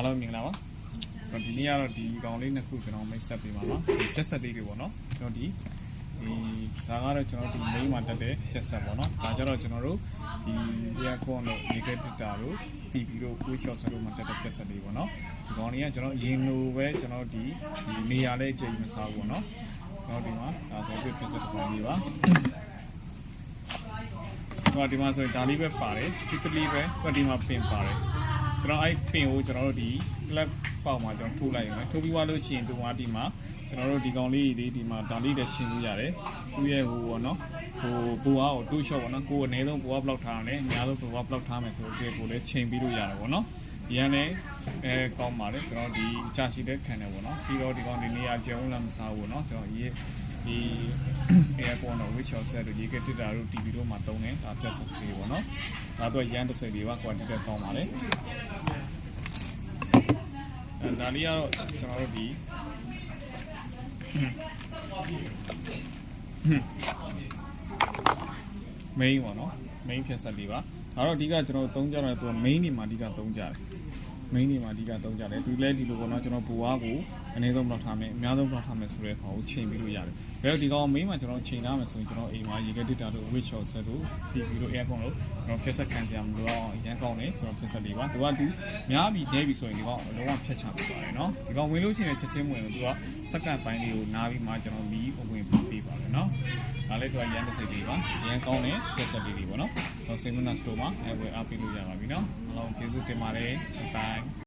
အားလုံးမင်္ဂလာပါဆိုတော့ဒီနေ့ကတော့ဒီကောင်လေးနှစ်ခုကျွန်တော်မိတ်ဆက်ပေးပါတော့ဒီတက်ဆက်လေးတွေပေါ့နော်ကျွန်တော်ဒီဒီဒါကတော့ကျွန်တော်ဒီ main မှာတက်တဲ့တက်ဆက်ပေါ့နော်ဒါကြတော့ကျွန်တော်တို့ဒီ earphone တို့ negative data တို့ TV တို့ quick shot တို့မှာတက်တဲ့တက်ဆက်လေးပေါ့နော်ဒီကောင်လေးကကျွန်တော်အရင်လိုပဲကျွန်တော်ဒီဒီနေရာလေးချိန်မစားဘူးပေါ့နော်ကျွန်တော်ဒီမှာဒါဆိုပြတက်ဆက်တစ်ဆိုင်လေးပါတော့ဒီမှာဆိုရင်ဒါလေးပဲပါတယ်ဒီကလေးပဲတော့ဒီမှာပင်ပါတယ် ကျွန်တော်အဲ့ပင်ကိုကျွန်တော်တို့ဒီ club ပေါက်မှာကျွန်တော်ထိုးလိုက်ရုံပဲထိုးပြီးသွားလို့ရှိရင်ဒီမှာဒီမှာကျွန်တော်တို့ဒီကောင်လေးလေးဒီမှာဒါလေးတွေချင်းလို့ရတယ်သူရဲ့ဟိုပေါ့နော်ဟိုဘူအားကို2 shot ပေါ့နော်ကိုယ်အနည်းဆုံးဘူအားဘလောက်ထားရလဲအများဆုံးဘူအားဘလောက်ထားမယ်ဆိုတော့ဒီကိုလည်းချိန်ပြီးလို့ရတယ်ပေါ့နော် ဒီကနေ့အဲကောင်းပါတယ်ကျွန်တော်ဒီအချရှိတဲ့ခံတယ်ပေါ့နော်ပြီးတော့ဒီကောင်ဒီနေရာကျုံလာမစားဘူးပေါ့နော်ကျွန်တော်ရေးဒီ aircon တော့ which shot set တို့ရေကတစ်တာတို့ TV တို့မှာတုံးတယ်ဒါပြတ်စုပ်လေးပေါ့နော်ဒါတော့ရန်တစ်စိတ်လေးပါ quality ပဲကောင်းပါတယ်အဲဒါလေးကတော့ကျွန်တော်တို့ဒီ main ပေါ့နော် main ဖြတ်ဆက်လေးပါဒါတော့အဓိကကျွန်တော်တို့သုံးကြတယ်သူက main နေမှာအဓိကသုံးကြတယ် main နေမှာအဓိကသုံးကြတယ်သူလည်းဒီလိုပေါ့နော်ကျွန်တော်ဘူဝါကိုအနည်းဆုံးဘလောက်ထားမယ်အများဆုံးဘလောက်ထားမယ်ဆိုတဲ့ခါကိုချိန်ပြီးလို့ရတယ်ဒါတော့ဒီကောင် main မှာကျွန်တော်ချိန်ထားမယ်ဆိုရင်ကျွန်တော်အိမ်မှာရေက data တို့ which shot set တို့ TV တို့ aircon တို့ကျွန်တော်ဖြတ်ဆက်ခံစရာမလိုတော့အရန်ကောင်းတယ်ကျွန်တော်ဖြတ်ဆက်လေးပါသူကသူများပြီးနေပြီဆိုရင်ဒီကောင်လုံးဝဖြတ်ချပေးပါတယ်နော်ဒီကောင်ဝင်လို့ချင်းလည်းချက်ချင်းဝင်လို့သူကစက္ကန့်ပိုင်းလေးကိုနားပြီးမှကျွန်တော်မီးအဝင်ပေးပါတယ် နော်ဒါလည်းသူကရန်တစ်စိတ်လေးပါရန်ကောင်းတယ်ဖြတ်ဆက်လေးတွေပေါ့နော်တော့ Simona Store မှာအဲဝယ်အားပေးလို့ရပါပြီနော်အားလုံးကျေးဇူးတင်ပါတယ်ဘိုင်